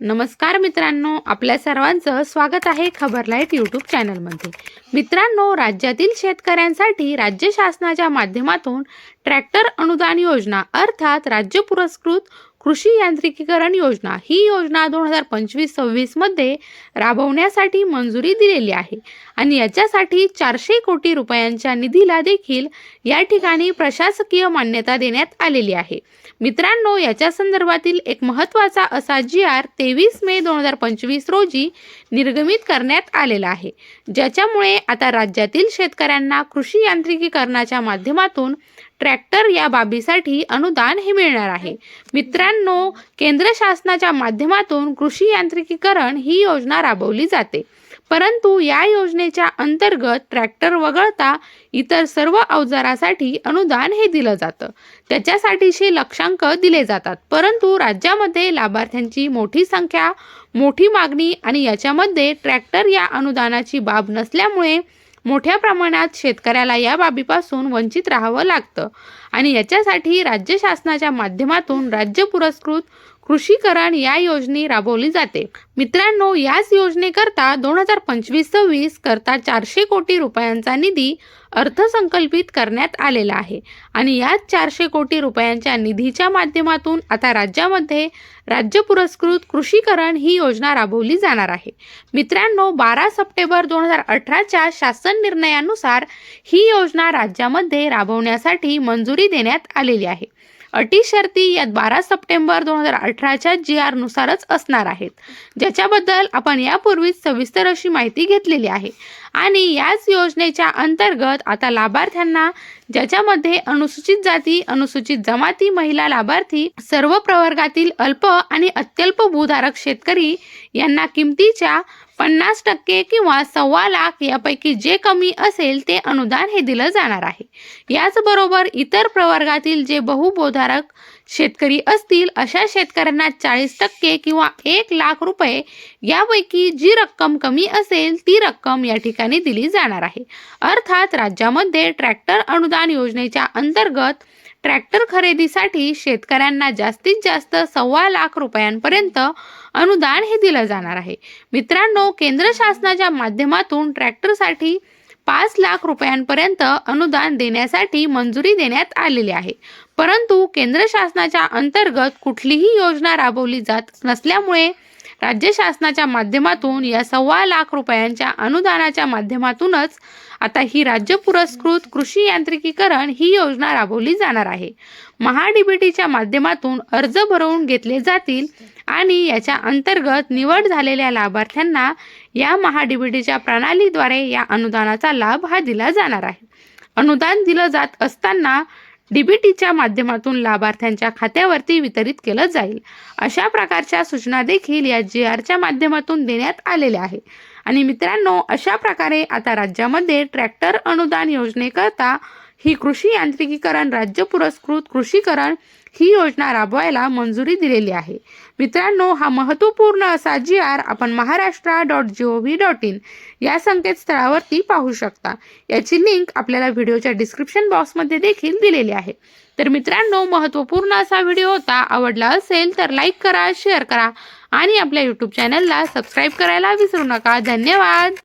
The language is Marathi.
नमस्कार मित्रांनो आपल्या सर्वांचं स्वागत आहे खबरलाईट यूट्यूब चॅनलमध्ये. मित्रांनो राज्यातील शेतकऱ्यांसाठी राज्य शासनाच्या माध्यमातून ट्रॅक्टर अनुदान योजना अर्थात राज्य पुरस्कृत कृषी यांत्रिकीकरण योजना ही योजना दोन हजार पंचवीस सव्वीसमध्ये राबवण्यासाठी मंजुरी दिलेली आहे. आणि याच्यासाठी चारशे कोटी रुपयांच्या निधीला देखील या ठिकाणी प्रशासकीय मान्यता देण्यात आलेली आहे. मित्रांनो याच्या संदर्भातील एक महत्त्वाचा असा जी आर तेवीस मे दोन हजार पंचवीस रोजी निर्गमित करण्यात आलेला आहे. ज्याच्यामुळे आता राज्यातील शेतकऱ्यांना कृषी यांत्रिकीकरणाच्या माध्यमातून ट्रॅक्टर या बाबीसाठी अनुदान हे मिळणार आहे. मित्रांनो केंद्र शासनाच्या माध्यमातून कृषी यांत्रिकीकरण ही योजना राबवली जाते. परंतु या योजनेच्या अंतर्गत ट्रॅक्टर वगळता इतर सर्व अवजारासाठी अनुदान हे दिलं जातं. त्याच्यासाठीचे लक्षांक दिले जातात. परंतु राज्यामध्ये लाभार्थ्यांची मोठी संख्या मोठी मागणी आणि याच्यामध्ये ट्रॅक्टर या अनुदानाची बाब नसल्यामुळे मोठ्या प्रमाणात शेतकऱ्याला या बाबीपासून वंचित राहावं लागतं. आणि याच्यासाठी राज्य शासनाच्या माध्यमातून राज्य पुरस्कृत कृषीकरण या योजने राबवली जाते. मित्रांनो याच योजनेकरता दोन हजार पंचवीस सव्वीस करता चारशे कोटी रुपयांचा निधी अर्थसंकल्पित करण्यात आलेला आहे. आणि याच चारशे कोटी रुपयांच्या निधीच्या माध्यमातून आता राज्यामध्ये राज्य पुरस्कृत कृषीकरण ही योजना राबवली जाणार आहे. मित्रांनो बारा सप्टेंबर दोन हजार अठराच्या शासन निर्णयानुसार ही योजना राज्यामध्ये राबवण्यासाठी मंजुरी देण्यात आलेली आहे. अटी शर्ती या बारा सप्टेंबर दोन हजार अठराच्या जी आर नुसारच असणार आहेत. ज्याच्याबद्दल आपण यापूर्वीच सविस्तर अशी माहिती घेतलेली आहे. आणि याच योजनेच्या अंतर्गत आता लाभार्थ्यांना ज्याच्यामध्ये अनुसूचित जाती अनुसूचित जमाती महिला लाभार्थी सर्व प्रवर्गातील अल्प आणि अत्यल्प भूधारक शेतकरी यांना किमतीच्या पन्नास टक्के किंवा सव्वा लाख यापैकी जे कमी असेल ते अनुदान हे दिलं जाणार आहे. याचबरोबर इतर प्रवर्गातील जे बहुबोधारक शेतकरी असतील अशा शेतकऱ्यांना चाळीस टक्के किंवा एक लाख रुपये यापैकी जी रक्कम कमी असेल ती रक्कम या ठिकाणी दिली जाणार आहे. अर्थात राज्यामध्ये ट्रॅक्टर अनुदान योजनेच्या अंतर्गत ट्रॅक्टर खरेदीसाठी शेतकऱ्यांना जास्तीत जास्त सव्वा लाख रुपयांपर्यंत अनुदान हे दिलं जाणार आहे. मित्रांनो केंद्र शासनाच्या माध्यमातून ट्रॅक्टरसाठी पाच लाख रुपयांपर्यंत अनुदान देण्यासाठी मंजुरी देण्यात आलेली आहे. परंतु केंद्र शासनाच्या अंतर्गत कुठलीही योजना राबवली जात नसल्यामुळे राज्य शासनाच्या माध्यमातून या सव्वा लाख रुपयांच्या अनुदानाच्या माध्यमातूनच आता ही राज्य पुरस्कृत कृषी यांत्रिकीकरण ही योजना राबवली जाणार आहे. महाडीबीटीच्या माध्यमातून अर्ज भरवून घेतले जातील आणि याच्या अंतर्गत निवड झालेल्या लाभार्थ्यांना या महाडीबीटीच्या प्रणालीद्वारे या अनुदानाचा लाभ हा दिला जाणार आहे. अनुदान दिलं जात असताना डीबीटीच्या माध्यमातून लाभार्थ्यांच्या खात्यावरती वितरित केलं जाईल. अशा प्रकारच्या सूचना देखील या जी आरच्या माध्यमातून देण्यात आलेल्या आहे आणि मित्रांनो अशा प्रकारे आता राज्यामध्ये ट्रॅक्टर अनुदान योजनेकरता ही कृषी यांत्रिकीकरण राज्य पुरस्कृत कृषीकरण ही योजना राबवायला मंजुरी दिलेली आहे. मित्रांनो हा महत्त्वपूर्ण असा जी आर आपण Maharashtra dot G O V dot in या संकेतस्थळावरती पाहू शकता. याची लिंक आपल्याला व्हिडिओच्या डिस्क्रिप्शन बॉक्समध्ये देखील दिलेली आहे. तर मित्रांनो महत्त्वपूर्ण असा व्हिडिओ होता आवडला असेल तर लाईक करा शेअर करा आणि आपल्या यूट्यूब चॅनलला सबस्क्राईब करायला विसरू नका. धन्यवाद!